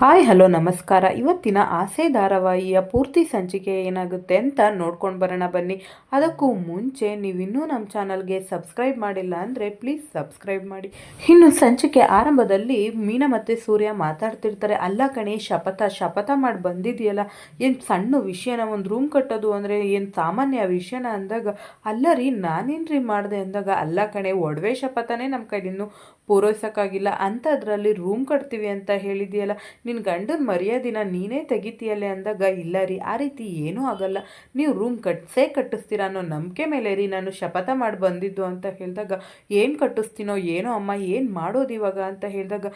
Hi, hello, ನಮಸ್ಕಾರ. ಇವತ್ತಿನ ಆಸೆ ಧಾರಾವಾಹಿಯ ಪೂರ್ತಿ ಸಂಚಿಕೆ ಏನಾಗುತ್ತೆ ಅಂತ ನೋಡ್ಕೊಂಡು ಬರೋಣ ಬನ್ನಿ. ಅದಕ್ಕೂ ಮುಂಚೆ ನೀವಿನ್ನೂ ನಮ್ಮ ಚಾನಲ್ಗೆ ಸಬ್ಸ್ಕ್ರೈಬ್ ಮಾಡಿಲ್ಲ ಅಂದರೆ ಪ್ಲೀಸ್ ಸಬ್ಸ್ಕ್ರೈಬ್ ಮಾಡಿ. ಇನ್ನು ಸಂಚಿಕೆ ಆರಂಭದಲ್ಲಿ ಮೀನಾ ಮತ್ತು ಸೂರ್ಯ ಮಾತಾಡ್ತಿರ್ತಾರೆ. ಅಲ್ಲ ಕಣೆ, ಶಪಥ ಶಪಥ ಮಾಡಿ ಬಂದಿದೆಯಲ್ಲ? ಏನು ಸಣ್ಣ ವಿಷಯನ ಒಂದು ರೂಮ್ ಕಟ್ಟೋದು ಅಂದರೆ ಏನು ಸಾಮಾನ್ಯ ವಿಷಯನ ಅಂದಾಗ, ಅಲ್ಲ ರೀ ನಾನೇನು ರೀ ಮಾಡಿದೆ ಅಂದಾಗ? ಅಲ್ಲ ಕಣೆ, ಒಡವೆ ಶಪಥನೇ ನಮ್ಮ ಕೈಲಿನ್ನೂ ಪೂರೈಸೋಕ್ಕಾಗಿಲ್ಲ. ಅಂಥದ್ರಲ್ಲಿ ರೂಮ್ ಕಟ್ತೀವಿ ಅಂತ ಹೇಳಿದೆಯಲ್ಲ ನಿನ್ನ ಗಂಡನ ಮರ್ಯಾದಿನ ನೀನೇ ತೆಗಿತೀಯಲ್ಲೇ ಅಂದಾಗ, ಇಲ್ಲ ರೀ, ಆ ರೀತಿ ಏನೂ ಆಗಲ್ಲ. ನೀವು ರೂಮ್ ಕಟ್ಸೇ ಕಟ್ಟಿಸ್ತೀರ ಅನ್ನೋ ನಂಬಿಕೆ ಮೇಲೆ ರೀ ನಾನು ಶಪಥ ಮಾಡಿ ಬಂದಿದ್ದು ಅಂತ ಹೇಳಿದಾಗ, ಏನು ಕಟ್ಟಿಸ್ತೀನೋ ಏನೋ ಅಮ್ಮ, ಏನು ಮಾಡೋದು ಇವಾಗ ಅಂತ ಹೇಳಿದಾಗ,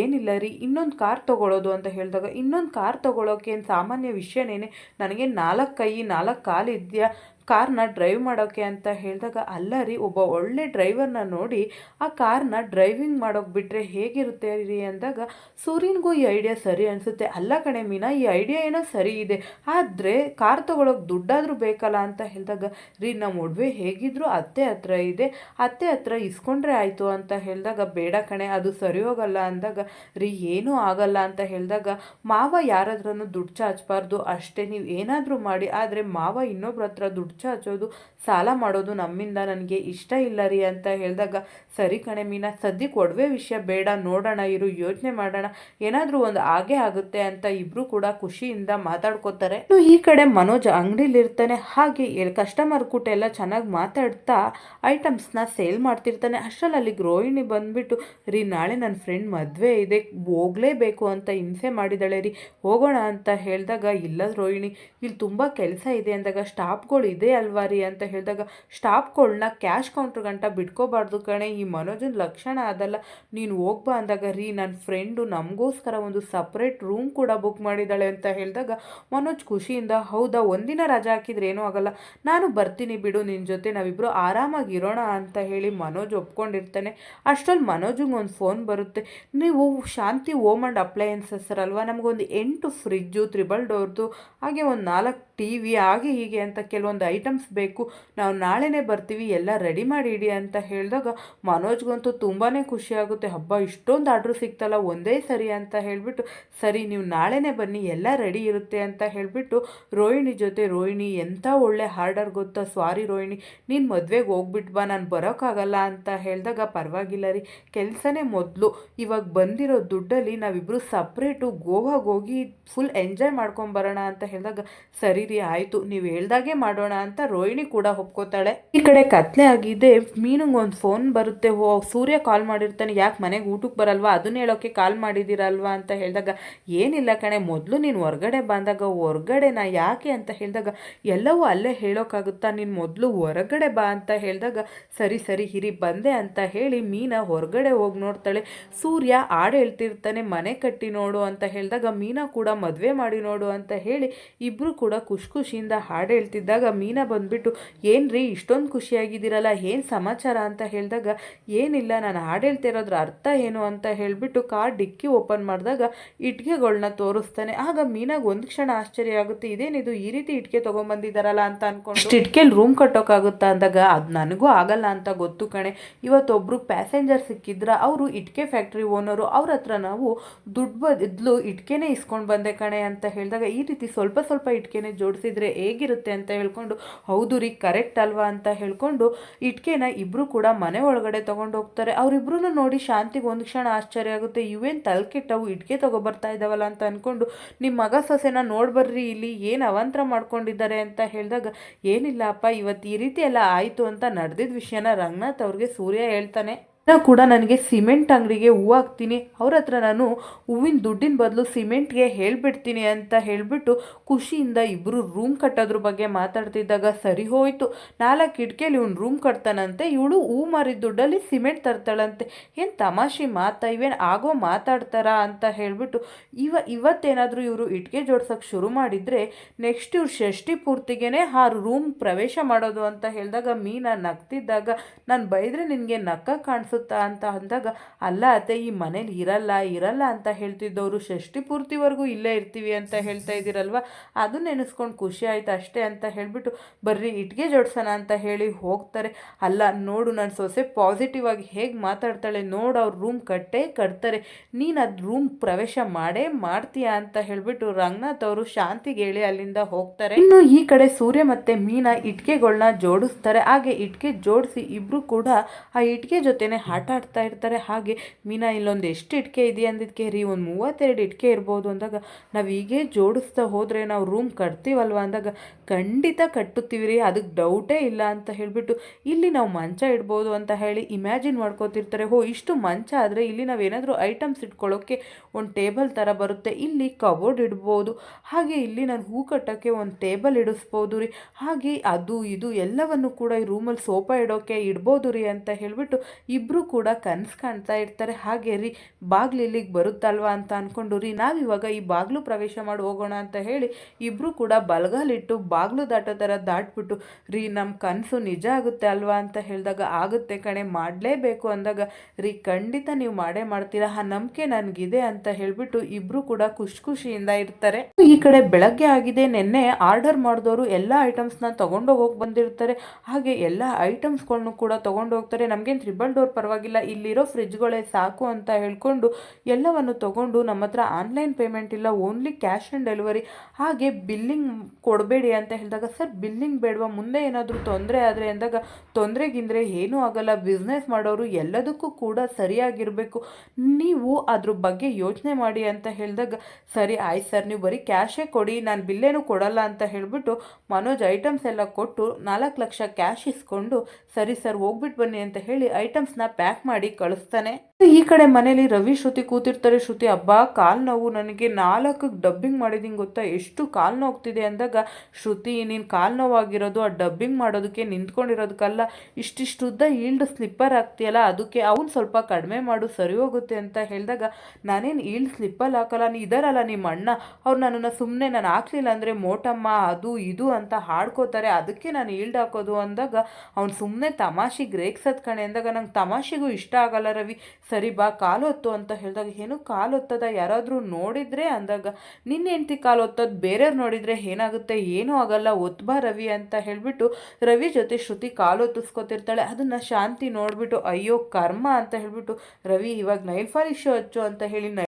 ಏನಿಲ್ಲ ರೀ, ಇನ್ನೊಂದು ಕಾರ್ ತೊಗೊಳೋದು ಅಂತ ಹೇಳಿದಾಗ, ಇನ್ನೊಂದು ಕಾರ್ ತೊಗೊಳೋಕೆ ಏನು ಸಾಮಾನ್ಯ ವಿಷಯನೇನೆ, ನನಗೆ ನಾಲ್ಕು ಕೈ, ನಾಲ್ಕು ಕಾಲು ಇದೆಯಾ ಕಾರ್ನ ಡ್ರೈವ್ ಮಾಡೋಕ್ಕೆ ಅಂತ ಹೇಳಿದಾಗ, ಅಲ್ಲ ರೀ, ಒಬ್ಬ ಒಳ್ಳೆ ಡ್ರೈವರ್ನ ನೋಡಿ, ಆ ಕಾರ್ನ ಡ್ರೈವಿಂಗ್ ಮಾಡೋಕೆ ಬಿಟ್ಟರೆ ಹೇಗಿರುತ್ತೆ ರೀ ಅಂದಾಗ, ಸೂರ್ಯನಿಗೂ ಈ ಐಡಿಯಾ ಸರಿ ಅನಿಸುತ್ತೆ. ಅಲ್ಲ ಕಣೆ ಮೀನಾ, ಈ ಐಡಿಯಾ ಏನೋ ಸರಿ ಇದೆ. ಆದರೆ ಕಾರ್ ತೊಗೊಳಕ್ಕೆ ದುಡ್ಡಾದರೂ ಬೇಕಲ್ಲ ಅಂತ ಹೇಳಿದಾಗ, ರೀ ನಮ್ಮ ಒಡವೆ ಹೇಗಿದ್ರು ಅತ್ತೆ ಹತ್ರ ಇದೆ. ಅತ್ತೆ ಹತ್ರ ಇಸ್ಕೊಂಡ್ರೆ ಆಯಿತು ಅಂತ ಹೇಳಿದಾಗ, ಬೇಡ ಕಣೆ, ಅದು ಸರಿ ಹೋಗಲ್ಲ ಅಂದಾಗ, ರೀ, ಏನೂ ಆಗಲ್ಲ ಅಂತ ಹೇಳಿದಾಗ, ಮಾವ ಯಾರಾದ್ರೂ ದುಡ್ಡು ಚಾಚಬಾರ್ದು. ಅಷ್ಟೇ, ನೀವು ಏನಾದರೂ ಮಾಡಿ, ಆದರೆ ಮಾವ ಇನ್ನೊಬ್ರ ಹತ್ರ ದುಡ್ಡು ಚಾಚೋದು ಸಾಲ ಮಾಡೋದು ನಮ್ಮಿಂದ ನನಗೆ ಇಷ್ಟ ಇಲ್ಲ ರೀ ಅಂತ ಹೇಳಿದಾಗ, ಸರಿ ಕಣೆ ಮೀನಾ ಸದ್ಯಕ್ಕೆ ಒಡವೆ ವಿಷಯ ಬೇಡ, ನೋಡೋಣ, ಇರು, ಯೋಚನೆ ಮಾಡೋಣ, ಏನಾದರೂ ಒಂದು ಹಾಗೆ ಆಗುತ್ತೆ ಅಂತ ಇಬ್ಬರು ಕೂಡ ಖುಷಿಯಿಂದ ಮಾತಾಡ್ಕೋತಾರೆ. ಈ ಕಡೆ ಮನೋಜ್ ಅಂಗಡಿಲಿರ್ತಾನೆ ಹಾಗೆ ಕಸ್ಟಮರ್ ಕೂಟ ಎಲ್ಲ ಚೆನ್ನಾಗಿ ಮಾತಾಡ್ತಾ ಐಟಮ್ಸ್ನ ಸೇಲ್ ಮಾಡ್ತಿರ್ತಾನೆ. ಅಷ್ಟರಲ್ಲಿ ಅಲ್ಲಿಗೆ ರೋಹಿಣಿ ಬಂದ್ಬಿಟ್ಟು, ರೀ, ನಾಳೆ ನನ್ನ ಫ್ರೆಂಡ್ ಮದುವೆ ಇದೆ, ಹೋಗಲೇಬೇಕು ಅಂತ ಹಿಂಸೆ ಮಾಡಿದಾಳೆ ರೀ, ಹೋಗೋಣ ಅಂತ ಹೇಳಿದಾಗ, ಇಲ್ಲ ರೋಹಿಣಿ, ಇಲ್ಲಿ ತುಂಬ ಕೆಲಸ ಇದೆ ಅಂದಾಗ ಸ್ಟಾಪ್ಗಳು ಇದೆ ಅಲ್ವಾ ರೀ ಅಂತ ಹೇಳಿದಾಗ ಸ್ಟಾಫ್ಗಳನ್ನ ಕ್ಯಾಶ್ ಕೌಂಟ್ರ್ ಗಂಟ ಬಿಟ್ಕೋಬಾರ್ದು ಕಣೆ, ಈ ಮನೋಜನ ಲಕ್ಷಣ ಅದಲ್ಲ. ನೀನು ಹೋಗ್ಬಾ ಅಂದಾಗ, ರೀ ನನ್ನ ಫ್ರೆಂಡು ನಮಗೋಸ್ಕರ ಒಂದು ಸಪ್ರೇಟ್ ರೂಮ್ ಕೂಡ ಬುಕ್ ಮಾಡಿದ್ದಾಳೆ ಅಂತ ಹೇಳಿದಾಗ, ಮನೋಜ್ ಖುಷಿಯಿಂದ, ಹೌದಾ, ಒಂದಿನ ರಜೆ ಹಾಕಿದ್ರೆ ಏನೂ ಆಗಲ್ಲ. ನಾನು ಬರ್ತೀನಿ ಬಿಡು ನಿನ್ನ ಜೊತೆ ನಾವಿಬ್ಬರು ಆರಾಮಾಗಿ ಇರೋಣ ಅಂತ ಹೇಳಿ ಮನೋಜ್ ಒಪ್ಕೊಂಡಿರ್ತಾನೆ. ಅಷ್ಟರಲ್ಲಿ ಮನೋಜಿಗೆ ಒಂದು ಫೋನ್ ಬರುತ್ತೆ. ನೀವು ಶಾಂತಿ ಓಮ್ ಆ್ಯಂಡ್ ಅಪ್ಲಯನ್ಸಸ್ ಅಲ್ವಾ? ನಮಗೊಂದು ಎಂಟು ಫ್ರಿಜ್ಜು, ತ್ರಿಬಲ್ ಡೋರ್ದು, ಹಾಗೆ ಒಂದು ನಾಲ್ಕು ಟಿ ವಿ ಹಾಗೆ ಹೀಗೆ ಅಂತ ಕೆಲವೊಂದು ಐಟಮ್ಸ್ ಬೇಕು. ನಾವು ನಾಳೆನೇ ಬರ್ತೀವಿ, ಎಲ್ಲ ರೆಡಿ ಮಾಡಿ ಇಡಿ ಅಂತ ಹೇಳಿದಾಗ ಮನೋಜ್ಗಂತೂ ತುಂಬಾ ಖುಷಿಯಾಗುತ್ತೆ ಹಬ್ಬ ಇಷ್ಟೊಂದು ಆರ್ಡ್ರ್ ಸಿಗ್ತಲ್ಲ ಒಂದೇ ಸರಿ ಅಂತ ಹೇಳಿಬಿಟ್ಟು, ಸರಿ ನೀವು ನಾಳೆನೇ ಬನ್ನಿ, ಎಲ್ಲ ರೆಡಿ ಇರುತ್ತೆ ಅಂತ ಹೇಳಿಬಿಟ್ಟು ರೋಹಿಣಿ ಜೊತೆ, ರೋಹಿಣಿ ಎಂಥ ಒಳ್ಳೆ ಹಾರ್ಡರ್ ಗೊತ್ತಾ? ಸ್ವಾರಿ ರೋಹಿಣಿ, ನೀನು ಮದುವೆಗೆ ಹೋಗ್ಬಿಟ್ಟು ಬಾ, ನಾನು ಬರೋಕ್ಕಾಗಲ್ಲ ಅಂತ ಹೇಳಿದಾಗ, ಪರವಾಗಿಲ್ಲ ರೀ, ಕೆಲಸನೇ ಮೊದಲು. ಇವಾಗ ಬಂದಿರೋ ದುಡ್ಡಲ್ಲಿ ನಾವಿಬ್ಬರು ಸಪ್ರೇಟು ಗೋವಾಗೆ ಹೋಗಿ ಫುಲ್ ಎಂಜಾಯ್ ಮಾಡ್ಕೊಂಬರೋಣ ಅಂತ ಹೇಳಿದಾಗ, ಸರಿ ರೀ ಆಯಿತು, ನೀವು ಹೇಳ್ದಾಗೆ ಮಾಡೋಣ ಅಂತ ರೋಹಿಣಿ ಕೂಡ ಒಪ್ಕೋತಾಳೆ. ಈ ಕಡೆ ಕತ್ಲೆ ಆಗಿದೆ ಮೀನಿಗೆ ಒಂದು ಫೋನ್ ಬರುತ್ತೆ, ಓ, ಸೂರ್ಯ ಕಾಲ್ ಮಾಡಿರ್ತಾನೆ, ಯಾಕೆ ಮನೆಗೆ ಊಟಕ್ಕೆ ಬರಲ್ವಾ ಅದನ್ನ ಹೇಳೋಕೆ ಕಾಲ್ ಮಾಡಿದ್ದೀರಲ್ವಾ ಅಂತ ಹೇಳಿದಾಗ, ಏನಿಲ್ಲ ಕಣೆ, ಮೊದಲು ನೀನು ಹೊರಗಡೆ ಬಂದಾಗ, ಹೊರಗಡೆ ನಾ ಯಾಕೆ? ಅಂತ ಹೇಳಿದಾಗ, ಎಲ್ಲವೂ ಅಲ್ಲೇ ಹೇಳೋಕ್ಕಾಗುತ್ತಾ ನೀನು ಮೊದಲು ಹೊರಗಡೆ ಬಾ ಅಂತ ಹೇಳಿದಾಗ, ಸರಿ ಸರಿ ಹಿರಿ ಬಂದೆ ಅಂತ ಹೇಳಿ ಮೀನ ಹೊರಗಡೆ ಹೋಗಿ ನೋಡ್ತಾಳೆ. ಸೂರ್ಯ ಹಾಡು ಹೇಳ್ತಿರ್ತಾನೆ, ಮನೆ ಕಟ್ಟಿ ನೋಡು ಅಂತ ಹೇಳಿದಾಗ, ಮೀನಾ ಕೂಡ ಮದುವೆ ಮಾಡಿ ನೋಡು ಅಂತ ಹೇಳಿ ಇಬ್ಬರು ಕೂಡ ಖುಷಿಯಿಂದ ಹಾಡು ಹೇಳ್ತಿದ್ದಾಗ ಮೀನಾ ಬಂದ್ಬಿಟ್ಟು, ಏನ್ರಿ, ಇಷ್ಟೊಂದು ಖುಷಿಯಾಗಿದ್ದೀರಲ್ಲ, ಏನು ಸಮಾಚಾರ ಅಂತ ಹೇಳಿದಾಗ, ಏನಿಲ್ಲ, ನಾನು ಹಾಡು ಹೇಳ್ತಿರೋದ್ರ ಅರ್ಥ ಏನು ಅಂತ ಹೇಳಿಬಿಟ್ಟು ಕಾರ್ ಡಿಕ್ಕಿ ಓಪನ್ ಮಾಡಿದಾಗ ಇಟ್ಕೆಗಳನ್ನ ತೋರಿಸ್ತಾನೆ. ಆಗ ಮೀನಾಗ ಒಂದು ಕ್ಷಣ ಆಶ್ಚರ್ಯ ಆಗುತ್ತೆ ಇದೇನಿದು ಈ ರೀತಿ ಇಟ್ಕೆ ತೊಗೊಂಬಂದಿದ್ದಾರಲ್ಲ ಅಂತ ಅನ್ಕೊಂಡು. ಇಟ್ಕೆಲಿ ರೂಮ್ ಕಟ್ಟೋಕ್ಕಾಗುತ್ತಾ ಅಂದಾಗ, ಅದು ನನಗೂ ಆಗಲ್ಲ ಅಂತ ಗೊತ್ತು ಕಣೆ. ಇವತ್ತೊಬ್ರು ಪ್ಯಾಸೆಂಜರ್ ಸಿಕ್ಕಿದ್ರ, ಅವರು ಇಟ್ಕೆ ಫ್ಯಾಕ್ಟ್ರಿ ಓನರು ಅವ್ರ ಹತ್ರ ನಾವು ದುಡ್ಡು ಬದ್ಲು ಇಟ್ಕೆನೇ ಇಸ್ಕೊಂಡು ಬಂದೆ ಕಣೆ ಅಂತ ಹೇಳಿದಾಗ, ಈ ರೀತಿ ಸ್ವಲ್ಪ ಸ್ವಲ್ಪ ಇಟ್ಕೆನೆ ಜೋಡಿಸಿದ್ರೆ ಹೇಗಿರುತ್ತೆ ಅಂತ ಹೇಳ್ಕೊಂಡು, ಹೌದು ರೀ ಕರೆಕ್ಟ್ ಅಲ್ವಾ? ಅಂತ ಹೇಳ್ಕೊಂಡು ಇಟ್ಕೆನ ಇಬ್ಬರು ಕೂಡ ಮನೆ ಒಳಗಡೆ ತೊಗೊಂಡು ಹೋಗ್ತಾರೆ. ಅವರಿಬ್ರು ನೋಡಿ ಶಾಂತಿಗೆ ಒಂದು ಕ್ಷಣ ಆಶ್ಚರ್ಯ ಆಗುತ್ತೆ. ಇವೇನು ತಲೆಕೆಟ್ಟವು? ಇಟ್ಕೆ ತಗೊಬರ್ತಾ ಇದ್ದಾವಲ್ಲ? ಅಂತ ಅಂದ್ಕೊಂಡು ನಿಮ್ಮ ಮಗ ಸೊಸೆನ ನೋಡ್ಬರ್ರಿ ಇಲ್ಲಿ ಏನು ಅವಂತರ ಮಾಡ್ಕೊಂಡಿದ್ದಾರೆ ಅಂತ ಹೇಳಿದಾಗ, ಏನಿಲ್ಲ ಅಪ್ಪ ಇವತ್ತು ಈ ರೀತಿ ಎಲ್ಲ ಆಯಿತು ಅಂತ ನಡೆದಿದ್ದ ವಿಷಯನ ರಂಗನಾಥ್ ಅವ್ರಿಗೆ ಸೂರ್ಯ ಹೇಳ್ತಾನೆ. ಕೂಡ ನನಗೆ ಸಿಮೆಂಟ್ ಅಂಗಡಿಗೆ ಹೂವು ಹಾಕ್ತೀನಿ. ಅವ್ರ ಹತ್ರ ನಾನು ಹೂವಿನ ದುಡ್ಡಿನ ಬದಲು ಸಿಮೆಂಟ್ಗೆ ಹೇಳಿಬಿಡ್ತೀನಿ ಅಂತ ಹೇಳಿಬಿಟ್ಟು ಖುಷಿಯಿಂದ ಇಬ್ಬರು ರೂಮ್ ಕಟ್ಟೋದ್ರ ಬಗ್ಗೆ ಮಾತಾಡ್ತಿದ್ದಾಗ ಸರಿ ಹೋಯಿತು. ನಾಲ್ಕು ಕಿಟಕಿಯಲ್ಲಿ ಇವ್ನು ರೂಮ್ ಕಟ್ತಾನಂತೆ. ಇವಳು ಹೂ ಮಾರಿದ ದುಡ್ಡಲ್ಲಿ ಸಿಮೆಂಟ್ ತರ್ತಾಳಂತೆ. ಏನು ತಮಾಷೆ ಮಾತಾ, ಇವೇನು ಆಗೋ ಮಾತಾಡ್ತಾರಾ ಅಂತ ಹೇಳಿಬಿಟ್ಟು ಇವ, ಇವತ್ತೇನಾದರೂ ಇವರು ಇಟ್ಕೆ ಜೋಡ್ಸೋಕ್ಕೆ ಶುರು ಮಾಡಿದರೆ ನೆಕ್ಸ್ಟ್ ಇವ್ರು ಷಷ್ಠಿ ಪೂರ್ತಿಗೆ ಆ ರೂಮ್ ಪ್ರವೇಶ ಮಾಡೋದು ಅಂತ ಹೇಳಿದಾಗ ಮೀನ ನಗ್ತಿದ್ದಾಗ ನಾನು ಬೈದರೆ ನಿನಗೆ ನಕ್ಕ ಕಾಣಿಸುತ್ತೆ. ಅನಿಸುತ್ತಾ ಅಂತ ಅಂದಾಗ, ಅಲ್ಲ ಅತ್ತೆ, ಈ ಮನೇಲಿ ಇರಲ್ಲ ಇರಲ್ಲ ಅಂತ ಹೇಳ್ತಿದ್ದವರು ಷಷ್ಠಿ ಪೂರ್ತಿವರೆಗೂ ಇಲ್ಲೇ ಇರ್ತೀವಿ ಅಂತ ಹೇಳ್ತಾ ಇದ್ದೀರಲ್ವ? ಅದು ನೆನೆಸ್ಕೊಂಡು ಖುಷಿ ಆಯ್ತು ಅಷ್ಟೇ ಅಂತ ಹೇಳಿಬಿಟ್ಟು, ಬರ್ರಿ, ಇಟ್ಗೆ ಜೋಡ್ಸೋಣ ಅಂತ ಹೇಳಿ ಹೋಗ್ತಾರೆ. ಅಲ್ಲ, ನೋಡು ನನ್ನ ಸೊಸೆ ಪಾಸಿಟಿವ್ ಆಗಿ ಹೇಗೆ ಮಾತಾಡ್ತಾಳೆ ನೋಡು, ಅವ್ರ ರೂಮ್ ಕಟ್ಟೇ ಕಟ್ತಾರೆ. ನೀನು ಅದು ರೂಮ್ ಪ್ರವೇಶ ಮಾಡೇ ಮಾಡ್ತೀಯಾ ಅಂತ ಹೇಳಿಬಿಟ್ಟು ರಂಗನಾಥ್ ಅವರು ಶಾಂತಿಗೆ ಹೇಳಿ ಅಲ್ಲಿಂದ ಹೋಗ್ತಾರೆ. ಇನ್ನು ಈ ಕಡೆ ಸೂರ್ಯ ಮತ್ತೆ ಮೀನಾ ಇಟ್ಕೆಗಳನ್ನ ಜೋಡಿಸ್ತಾರೆ. ಹಾಗೆ ಇಟ್ಕೆ ಜೋಡಿಸಿ ಇಬ್ರು ಕೂಡ ಆ ಇಟ್ಕೆ ಜೊತೆನೆ ಆಟ ಆಡ್ತಾ ಇರ್ತಾರೆ. ಹಾಗೆ ಮೀನಾ, ಇಲ್ಲೊಂದು ಎಷ್ಟು ಇಟ್ಕೆ ಇದೆ ಅಂದಿದ್ಕೆ ರೀ? ಒಂದು ಮೂವತ್ತೆರಡು ಇಟ್ಕೆ ಇರ್ಬೋದು ಅಂದಾಗ ನಾವು ಹೀಗೆ ಜೋಡಿಸ್ತಾ ಹೋದರೆ ನಾವು ರೂಮ್ ಕಟ್ತೀವಲ್ವ ಅಂದಾಗ ಖಂಡಿತ ಕಟ್ಟುತ್ತೀವಿ ರೀ. ಅದಕ್ಕೆ ಡೌಟೇ ಇಲ್ಲ ಅಂತ ಹೇಳಿಬಿಟ್ಟು ಇಲ್ಲಿ ನಾವು ಮಂಚ ಇಡ್ಬೋದು ಅಂತ ಹೇಳಿ ಇಮ್ಯಾಜಿನ್ ಮಾಡ್ಕೋತಿರ್ತಾರೆ. ಹೋ, ಇಷ್ಟು ಮಂಚ ಆದರೆ ಇಲ್ಲಿ ನಾವು ಏನಾದರೂ ಐಟಮ್ಸ್ ಇಟ್ಕೊಳ್ಳೋಕ್ಕೆ ಒಂದು ಟೇಬಲ್ ಥರ ಬರುತ್ತೆ. ಇಲ್ಲಿ ಕಬೋರ್ಡ್ ಇಡ್ಬೋದು. ಹಾಗೆ ಇಲ್ಲಿ ನಾನು ಹೂ ಕಟ್ಟೋಕ್ಕೆ ಒಂದು ಟೇಬಲ್ ಇಡಿಸ್ಬೋದು ರೀ. ಹಾಗೆ ಅದು, ಇದು ಎಲ್ಲವನ್ನು ಕೂಡ ಈ ರೂಮಲ್ಲಿ ಸೋಫಾ ಇಡೋಕ್ಕೆ ಇಡ್ಬೋದು ರೀ ಅಂತ ಹೇಳಿಬಿಟ್ಟು ಇಬ್ಬರು ಕೂಡ ಕನಸು ಕಾಣ್ತಾ ಇರ್ತಾರೆ. ಹಾಗೆ ರೀ, ಬಾಗ್ಲು ಇಲ್ಲಿಗೆ ಬರುತ್ತಲ್ವಾ ಅಂತ ಅಂದ್ಕೊಂಡು ರೀ. ನಾವಿವಾಗ ಈ ಬಾಗಿಲು ಪ್ರವೇಶ ಮಾಡಿ ಹೋಗೋಣ ಅಂತ ಹೇಳಿ ಇಬ್ಬರು ಕೂಡ ಬಲಗಾಲಿಟ್ಟು ಬಾಗಿಲು ದಾಟೋ ಥರ ದಾಟ್ಬಿಟ್ಟು, ರೀ ನಮ್ಮ ಕನಸು ನಿಜ ಆಗುತ್ತೆ ಅಲ್ವಾ ಅಂತ ಹೇಳಿದಾಗ, ಆಗುತ್ತೆ ಕಣೆ, ಮಾಡಲೇಬೇಕು. ಅಂದಾಗ, ರೀ, ಖಂಡಿತ ನೀವು ಮಾಡೇ ಮಾಡ್ತೀರಾ. ಆ ನಂಬಿಕೆ ನನಗಿದೆ. ಅಂತ ಹೇಳಿಬಿಟ್ಟು ಇಬ್ಬರು ಕೂಡ ಖುಷಿ ಖುಷಿಯಿಂದ ಇರ್ತಾರೆ. ಈ ಕಡೆ ಬೆಳಗ್ಗೆ ಆಗಿದೆ. ನಿನ್ನೆ ಆರ್ಡರ್ ಮಾಡಿದವರು ಎಲ್ಲ ಐಟಮ್ಸ್ನ ತೊಗೊಂಡೋಗೋಗಿ ಬಂದಿರ್ತಾರೆ. ಹಾಗೆ ಎಲ್ಲ ಐಟಮ್ಸ್ಗಳನ್ನು ಕೂಡ ತೊಗೊಂಡೋಗ್ತಾರೆ. ನಮಗೇನು ತ್ರಿಬಲ್ ಡೋರ್ ಪರವಾಗಿಲ್ಲ, ಇಲ್ಲಿರೋ ಫ್ರಿಜ್ಗಳೇ ಸಾಕು ಅಂತ ಹೇಳಿಕೊಂಡು ಎಲ್ಲವನ್ನು ತಗೊಂಡು ನಮ್ಮ ಹತ್ರ ಆನ್ಲೈನ್ ಪೇಮೆಂಟ್ ಇಲ್ಲ ಓನ್ಲಿ ಕ್ಯಾಶ್ ಆ್ಯಂಡ್ ಡೆಲಿವರಿ ಹಾಗೆ ಬಿಲ್ಲಿಂಗ್ ಕೊಡಬೇಡಿ ಅಂತ ಹೇಳಿದಾಗ, ಸರ್ ಬಿಲ್ಲಿಂಗ್ ಬೇಡವಾ? ಮುಂದೆ ಏನಾದರೂ ತೊಂದರೆ ಆದರೆ? ಅಂದಾಗ ತೊಂದರೆಗಿಂದರೆ ಏನೂ ಆಗಲ್ಲ ಬಿಸ್ನೆಸ್ ಮಾಡೋರು ಎಲ್ಲದಕ್ಕೂ ಕೂಡ ಸರಿಯಾಗಿರಬೇಕು. ನೀವು ಅದ್ರ ಬಗ್ಗೆ ಯೋಚನೆ ಮಾಡಿ ಅಂತ ಹೇಳಿದಾಗ, ಸರಿ, ಆಯ್ತು ಸರ್, ನೀವು ಬರೀ ಕ್ಯಾಶೇ ಕೊಡಿ, ನಾನು ಬಿಲ್ಲೇನು ಕೊಡಲ್ಲ ಅಂತ ಹೇಳಿಬಿಟ್ಟು ಮನೋಜ್ ಐಟಮ್ಸ್ ಎಲ್ಲ ಕೊಟ್ಟು ನಾಲ್ಕು ಲಕ್ಷ ಕ್ಯಾಶ್ ಇಸ್ಕೊಂಡು, ಸರಿ ಸರ್ ಹೋಗ್ಬಿಟ್ಟು ಬನ್ನಿ ಅಂತ ಹೇಳಿ ಐಟಮ್ಸ್ನ ಪ್ಯಾಕ್ ಮಾಡಿ ಕಳಿಸ್ತಾನೆ ಈ ಕಡೆ ಮನೇಲಿ ರವಿ, ಶ್ರುತಿ ಕೂತಿರ್ತಾರೆ. ಶ್ರುತಿ ಹಬ್ಬ ಕಾಲು ನೋವು. ನನಗೆ ನಾಲ್ಕು ಡಬ್ಬಿಂಗ್ ಮಾಡಿದ್ದೀನಿ ಗೊತ್ತಾ? ಎಷ್ಟು ಕಾಲು ನೋಗ್ತಿದೆ ಅಂದಾಗ, ಶ್ರುತಿ, ನೀನು ಕಾಲು ನೋವಾಗಿರೋದು, ಆ ಡಬ್ಬಿಂಗ್ ಮಾಡೋದಕ್ಕೆ ನಿಂತ್ಕೊಂಡಿರೋದಕ್ಕಲ್ಲ. ಇಷ್ಟಿಷ್ಟು ಉದ್ದ ಈಲ್ಡ್ ಸ್ಲಿಪ್ಪರ್ ಆಗ್ತೀಯಲ್ಲ ಅದಕ್ಕೆ ಅವ್ನು ಸ್ವಲ್ಪ ಕಡಿಮೆ ಮಾಡು, ಸರಿ ಹೋಗುತ್ತೆ ಅಂತ ಹೇಳಿದಾಗ, ನಾನೇನು ಈಲ್ಡ್ ಸ್ಲಿಪ್ಪಲ್ಲಿ ಹಾಕಲ್ಲ? ನೀ ಇದರಲ್ಲ ನಿಮ್ಮ ಅಣ್ಣ. ಅವ್ರು ನನ್ನನ್ನು ಸುಮ್ಮನೆ ನಾನು ಹಾಕ್ಲಿಲ್ಲ ಅಂದರೆ ಮೋಟಮ್ಮ, ಅದು ಇದು ಅಂತ ಹಾಡ್ಕೋತಾರೆ. ಅದಕ್ಕೆ ನಾನು ಈಲ್ಡ್ ಹಾಕೋದು. ಅಂದಾಗ, ಅವ್ನು ಸುಮ್ಮನೆ ತಮಾಷೆಗೆ ರೇಗ್ಸೋದು ಕಣೆ ಅಂದಾಗ, ನಂಗೆ ತಮಾಷೆಗೂ ಇಷ್ಟ ಆಗಲ್ಲ ರವಿ. ಸರಿ ಬಾ, ಕಾಲು ಹೊತ್ತು ಅಂತ ಹೇಳಿದಾಗ, ಏನು ಕಾಲೊತ್ತದ ಯಾರಾದರೂ ನೋಡಿದರೆ? ಅಂದಾಗ ನಿನ್ನ ಹೆಂಡ್ತಿ ಕಾಲು ಹೊತ್ತೋದು ಬೇರೆಯವ್ರು ನೋಡಿದರೆ ಏನಾಗುತ್ತೆ? ಏನೂ ಆಗಲ್ಲ ಒತ್ಬಾ ರವಿ ಅಂತ ಹೇಳಿಬಿಟ್ಟು ರವಿ ಜೊತೆ ಶ್ರುತಿ ಕಾಲು ಹೊತ್ತಿಸ್ಕೊತಿರ್ತಾಳೆ ಅದನ್ನು ಶಾಂತಿ ನೋಡಿಬಿಟ್ಟು, ಅಯ್ಯೋ, ಕರ್ಮ ಅಂತ ಹೇಳಿಬಿಟ್ಟು, ರವಿ, ಇವಾಗ ನೈಲ್ ಇಶ್ಯೂ ಹಚ್ಚು ಅಂತ ಹೇಳಿ